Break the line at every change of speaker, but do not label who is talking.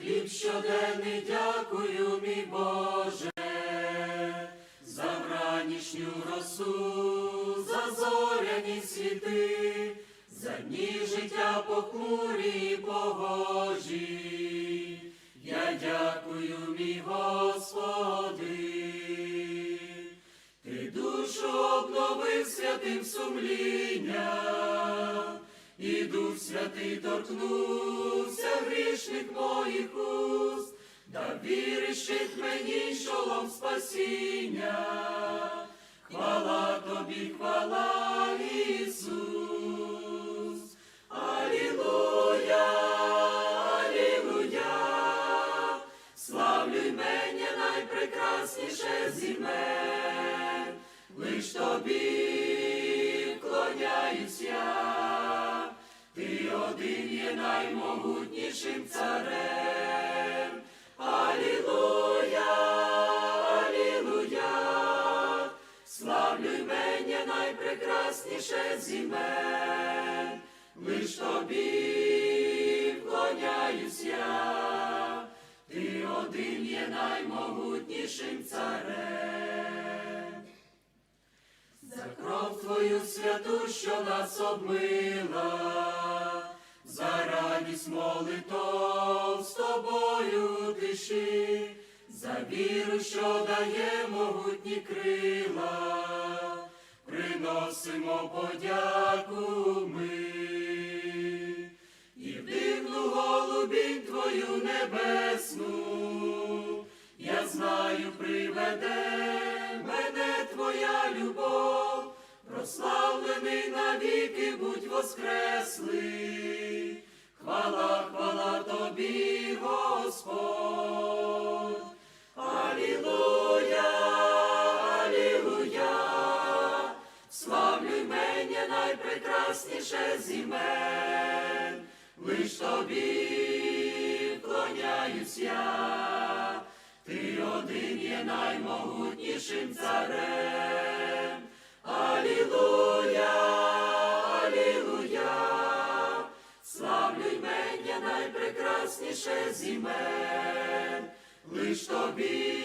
хліб щоденний дякую, мій Боже, за вранішню росу, за зоряні світи, за дні життя похмурі і погожі. Я дякую, мій Господи. Ти душу обновив святим сумлінням, і Дух Святий торкнувся грішних моїх уст, да віри щит мені шолом спасіння. Хвала тобі, хвала Ісус. Алілуя, алілуя, славлю імення найпрекрасніше з імен, лиш тобі один є наймогутнішим царем. Алілуя, алілуя, славлю імення найпрекрасніше з імен, лиш тобі вклоняюсь я, ти один є наймогутнішим царем. За кров твою святу, що нас обмила, радість молитов з тобою тиші, за віру, що дає могутні крила, приносимо подяку ми. І в дивну голубінь твою небесну, я знаю, приведе мене твоя любов, прославлений навіки будь воскреслий. Найпрекрасніше з імен, лиш тобі вклоняюсь я, ти один є наймогутнішим царем. Алілуя, алілуя, славлю імення найпрекрасніше з імен, лиш тобі